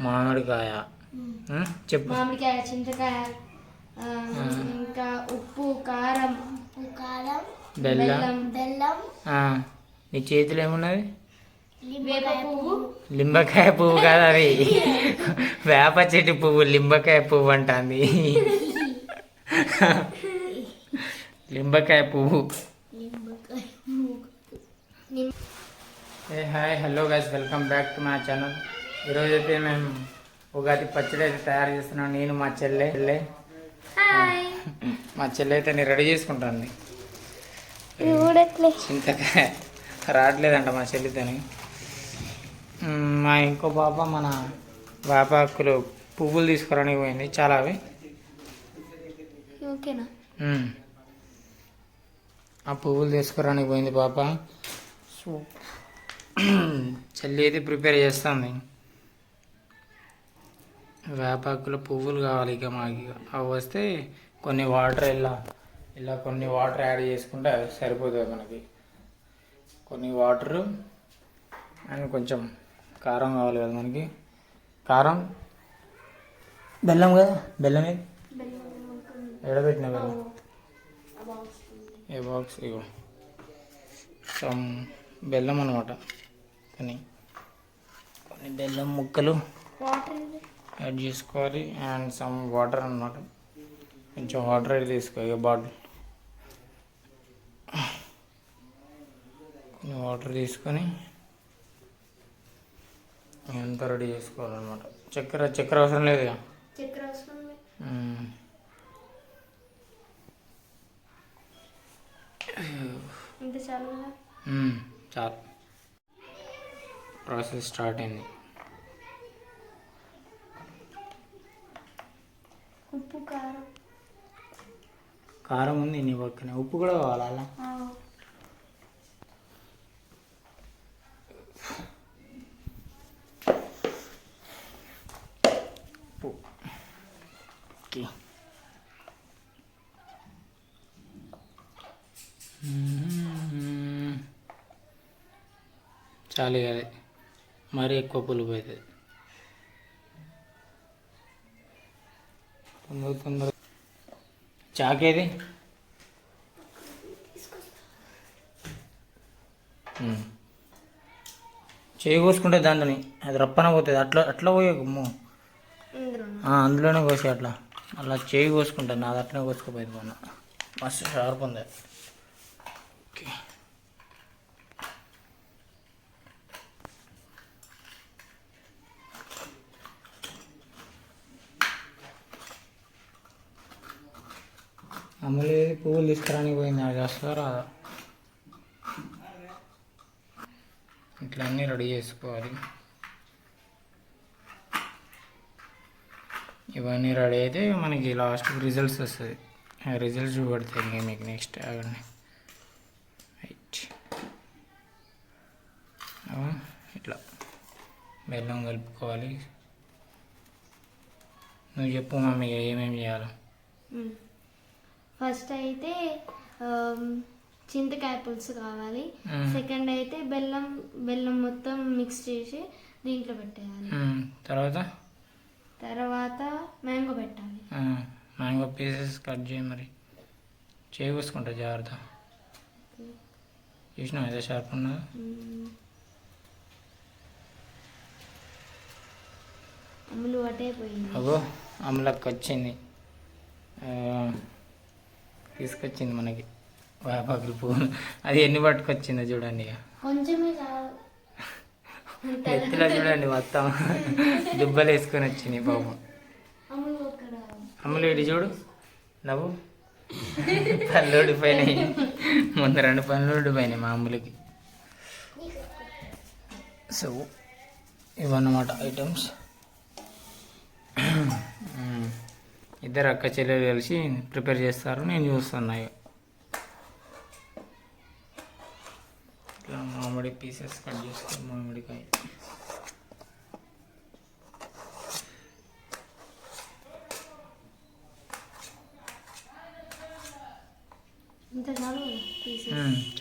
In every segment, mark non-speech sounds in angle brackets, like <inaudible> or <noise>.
మామిడికాయ? చెప్పు. మామిడికాయ చింతకాయ ఇంకా ఉప్పు కారం. ఉప్పు కారం బెల్లం. బెల్లం. ఆ, నీ చేతిలో ఏమున్నది? లింబకాయ పువ్వు. కాదు అది. వేప చెట్టు పువ్వు లింబకాయ పువ్వు అంటుంది. లింబకాయ పువ్వు. ఏ hi hello guys welcome back to my channel. ఈరోజు అయితే మేము ఉగాది పచ్చడి అయితే తయారు చేస్తున్నాం. నేను మా చెల్లె. చెల్లె <laughs> మా చెల్లె అయితే నేను రెడీ చేసుకుంటాను చింతకాయ. రావట్లేదంట మా చెల్లితోని. మా ఇంకో పాప మన వేపాకులు పువ్వులు తీసుకురానికి పోయింది. చాలా అవి. ఓకేనా. ఆ పువ్వులు తీసుకురానికి పోయింది పాప. <clears throat> చెల్లి అయితే ప్రిపేర్ చేస్తుంది. వేపాకుల పువ్వులు కావాలి ఇక మాకు ఇక. అవి వస్తే కొన్ని వాటర్ ఇలా ఇలా కొన్ని వాటర్ యాడ్ చేసుకుంటే సరిపోతుంది మనకి. కొన్ని వాటరు అండ్ కొంచెం కారం కావాలి కదా మనకి. కారం? బెల్లం కదా? బెల్లం ఎడబెట్టిన బెల్లం? ఏ బాక్స్? ఇగో. సమ్ బెల్లం అనమాట కొన్ని కొన్ని బెల్లం ముక్కలు. వాటర్ యాడ్ చేసుకోవాలి. అండ్ సమ్ వాటర్ అనమాట కొంచెం వాటర్ అయితే తీసుకో ఇక బాటిల్ కొన్ని వాటర్ తీసుకొని ఎంత రెడీ చేసుకోవాలన్నమాట. చక్కెర చక్కెర అవసరం లేదు చక్కెర అవసరం. ఇంత చాలు ప్రాసెస్ స్టార్ట్ అయింది. ఉప్పు కారం. కారం ఉంది నీ పక్కనే. ఉప్పు కూడా కావాలా అలా? ఓకే. చాలు ఇక అది. మరీ ఎక్కువ పులుపు అవుతుంది తొందర తొందర. చాకేది. చేయి కోసుకుంటే దాంట్లోని అది రప్పన పోతుంది. అట్లా అట్లా పోయే గుమ్ము. అందులోనే? కోసి అట్లా. అలా చేయి కోసుకుంటాను. నాది అట్లనే కోసుకుపోయింది మొన్న. మస్తు షార్ప్ ఉంది. ఓకే. అమలు పువ్వులు తీసుకురానికి పోయింది అది వస్తుందా రాదా ఇట్లా అన్నీ రెడీ చేసుకోవాలి ఇవన్నీ రెడీ అయితే మనకి లాస్ట్ రిజల్ట్స్ వస్తుంది ఆ రిజల్ట్స్ చూపెడతాయి ఇంకా మీకు నెక్స్ట్ అవన్నీ రైట్ అవ ఇట్లా బెల్లం కలుపుకోవాలి నువ్వు చెప్పు మమ్మీ ఏమేమి చేయాలో ఉమ్. ఫస్ట్ అయితే చింతకాయ పులుసు కావాలి. సెకండ్ అయితే బెల్లం బెల్లం మొత్తం మిక్స్ చేసి దీంట్లో పెట్టేయాలి. తర్వాత? తర్వాత మ్యాంగో పెట్టాలి. మ్యాంగో పీసెస్ కట్ చేయి మరి. చేయి కోసుకుంటా జాగ్రత్త. చూసినా ఏదో షార్ప్ ఉన్నదా? మ్మ్. అమ్ములు అటే పోయింది. అగో అమలక్క వచ్చింది. తీసుకొచ్చింది మనకి. వేపాకులు పువ్వు అది ఎన్ని పట్టుకొచ్చిందో చూడండి ఎత్తులో చూడండి మొత్తం. దుబ్బలు వేసుకొని వచ్చింది పాపం. అమ్ములు ఇటు చూడు. నవ్వు. పళ్ళు ఊడిపోయినాయి. ముందు రెండు పనులు ఊడిపోయినాయి మా అమ్ములకి. సో ఇవన్నమాట ఐటమ్స్ ఇద్దరు అక్క చెల్లెలు కలిసి ప్రిపేర్ చేస్తారు. నేను చూస్తున్నా ఇక. ఇట్లా మామిడి పీసెస్ కట్ చేసుకొని మామిడికాయ.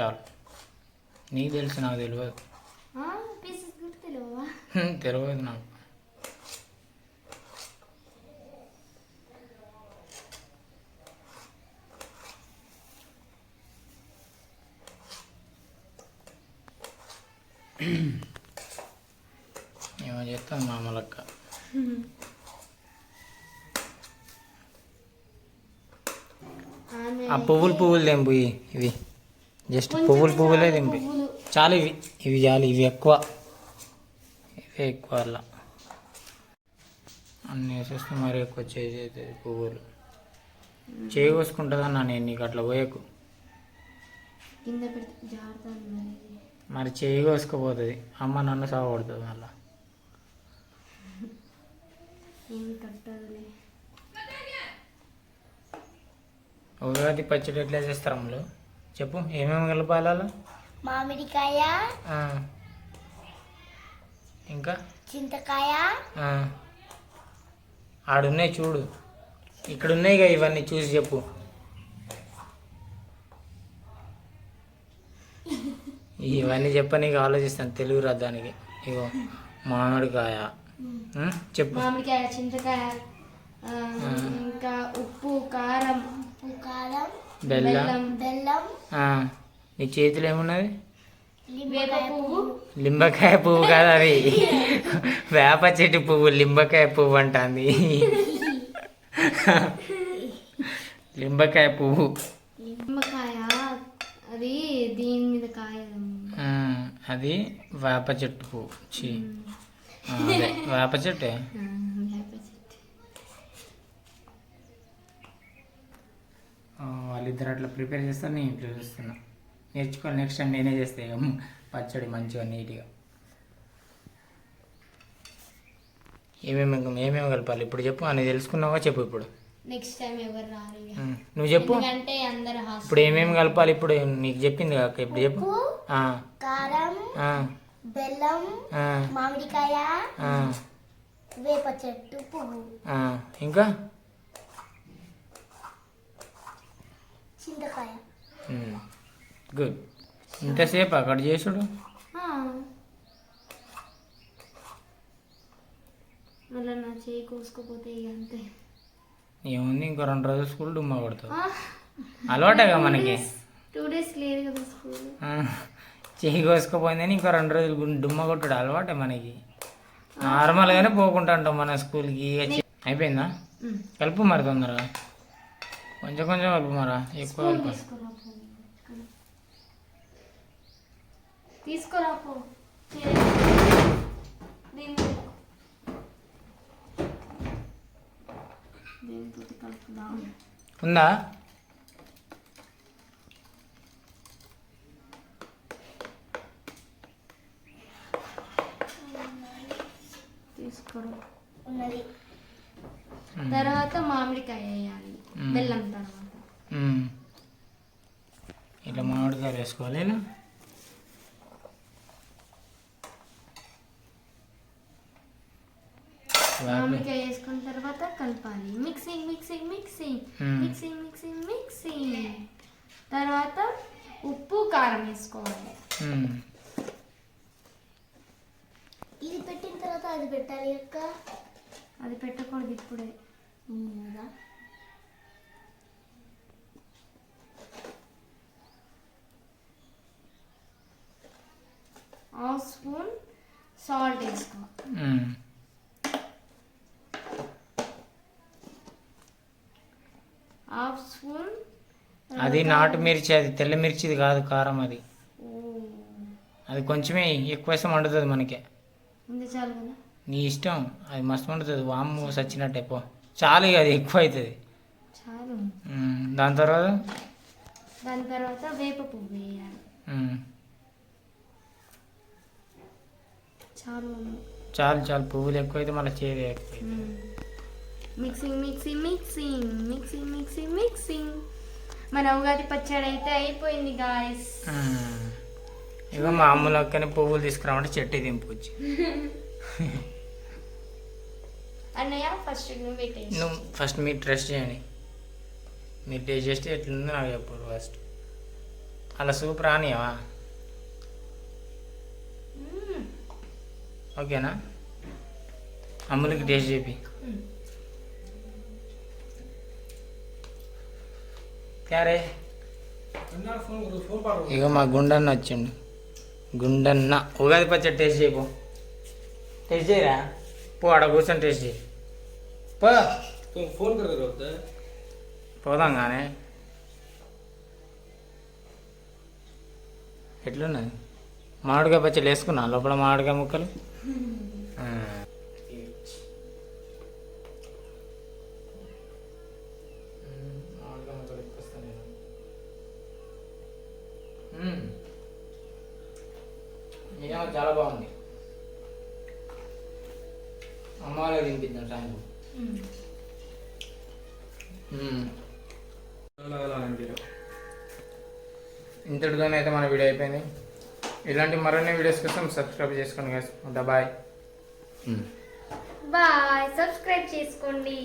చాలు. నీకు తెలుసు నాకు తెలియదు తెలియదు నాకు. ఏమో చేస్తాం మామూలక్క. ఆ పువ్వులు పువ్వులు తెంపు ఇవి జస్ట్ పువ్వులు పువ్వులే తెంపి. పువ్వులు. చాలు ఇవి ఇవి చాలు ఇవి ఎక్కువ. ఇవే ఎక్కువ అలా అన్నీ వేసేస్తే మరి ఎక్కువ చేసి అవుతుంది పువ్వులు. చేయి కోసుకుంటుందన్నా నేను నీకు అట్లా పోయకు. కింద పెడితే జారుతుంది మరి చేయి కోసుకుపోతుంది. అమ్మ నన్ను సాగొడుతుంది మళ్ళా. ఉగాది పచ్చడి ఎట్లా చేస్తారు అమ్మలు? చెప్పు ఏమేమి కలపాలి? మామిడికాయ. ఇంకా? చింతకాయ. ఆడున్నాయి చూడు. ఇక్కడ ఉన్నాయిగా ఇవన్నీ చూసి చెప్పు. ఇవన్నీ చెప్ప నీకు ఆలోచిస్తాను. తెలుగు రాద్దానికి. ఇగో మామిడికాయ? చెప్పు. మామిడికాయ చింతకాయ ఇంకా ఉప్పు కారం. ఉప్పు కారం బెల్లం. బెల్లం. ఆ. నీ చేతిలో ఏమున్నది? లింబకాయ పువ్వు కాదు అది. వేప చెట్టు పువ్వు లింబకాయ పువ్వు అంటుంది. <laughs> లింబకాయ పువ్వు నిమ్మకాయ అది దీని మీద కాయ ఆ, అది వేప చెట్టు పువ్వు చి అదే. వేప చెట్టే? వాళ్ళిద్దరు అట్లా ప్రిపేర్ చేస్తాను నేను ఇట్లా చూస్తున్నా. నేర్చుకోవాలి నెక్స్ట్ టైం నేనే చేస్తే పచ్చడి మంచిగా నీట్గా. ఏమేమి ఏమేమి కలపాలి? ఇప్పుడు చెప్పు అని తెలుసుకున్నావా చెప్పు ఇప్పుడు. నెక్స్ట్ టైం ఎవరు రారు ఇక. నువ్వు చెప్పు. ఎందుకంటే అందరు హాస్టల్ ఇప్పుడు ఏమేమి కలపాలి? ఇప్పుడు నీకు చెప్పింది కాక ఇప్పుడు చెప్పు. ఆ, కారం ఆ, బెల్లం ఆ, మామిడికాయ ఆ, వేప చెట్టు పువ్వు. ఆ. ఇంకా? చింతకాయ. గుడ్ ఇంతసేపు అక్కడ చేసుడు. మళ్ళీ నా చేయి కోసుకుపోతే ఇక అంతే. ఏముంది ఇంకో రెండు రోజులు స్కూల్ డుమ్మా కొడుతుంది అలవాటేగా మనకి. టూ డేస్ లేదు కదా స్కూల్. ఆ, చెయ్యి కోసుకుపోయిందని ఇంకో రెండు రోజులు డుమ్మ కొట్టుడు అలవాటే మనకి. నార్మల్గానే పోకుండా ఉంటాం మన స్కూల్కి. అయిపోయిందా? కలుపు మరి తొందరగా. కొంచెం కొంచెం కలుపు మరా ఎక్కువ కలుపు. తీసుకురా ఉందా? ఉన్నది. తర్వాత మామిడికాయ వేయాలి. బెల్లం తర్వాత. ఇట్లా మామిడికాయలు వేసుకోవాలి ఇలా వేప- మామిడికాయ వేసుకున్న తర్వాత కలపాలి mixing mixing mixing. Mixing mixing mixing తర్వాత ఉప్పు కారం వేసుకోవాలి. ఇది పెట్టిన తర్వాత అది పెట్టాలి అక్క అది పెట్టకూడదు ఇప్పుడే కదా హాఫ్ స్పూన్ సాల్ట్ వేసుకో ఉమ్. హాఫ్ స్పూన్ అది నాటు మిర్చి అది తెల్ల మిర్చిది కాదు కారం అది. అది కొంచెమే ఎక్కువ వేస్తే మండుతుంది మనకి. నీ ఇష్టం అది మస్తు మండుతుంది. వాము సచ్చినట్టే పో. చాలు అది ఎక్కువ అవుతుంది. దాని తర్వాత? దాని తర్వాత వేప పువ్వు వేయాలి. చాలు. చాలు చాలు. పువ్వులు ఎక్కువైతే మళ్ళీ చేదు ఎక్కువ mixing mixing mixing mixing mixing mixing. మన ఉగాది పచ్చడి అయితే అయిపోయింది గాయస్ ఉమ్. ఇక మామూలు అక్కనే పువ్వులు తీసుకురామంటే చెట్టు దింపొచ్చు. అన్నయ్య ఫస్ట్ నువ్వే నువ్వు ఫస్ట్ మీరు టెస్ట్ చేయండి. మీరు టేస్ట్ చేస్తే ఎట్లుందో నాకు చెప్పు ఫస్ట్ అలా సూప్ రానియవా? ఓకేనా? అమ్ములకి టేస్ట్ చెప్పి క్యారే? ఇక మా గుండన్న వచ్చిండు. గుండన్న. ఉగాది పచ్చడి టేస్ట్ చేయబో టేస్ట్ చేయరా? పో అడ కూర్చొని టేస్ట్ చేయి. పో. పోదాం కానీ ఎట్లున్నది? మామిడికాయ పచ్చడి వేసుకున్నా లోపల మామిడికాయ ముక్కలు? అమ్మ వాళ్ళకి తినిపిద్దాం సాయంత్రం మ్మ్. ఇంతటితోనైతే మన వీడియో అయిపోయింది ఇలాంటి మరిన్ని వీడియోస్ కోసం సబ్స్క్రైబ్ చేసుకోండి guys. ఉంటా బాయ్ బాయ్ సబ్స్క్రైబ్ చేసుకోండి.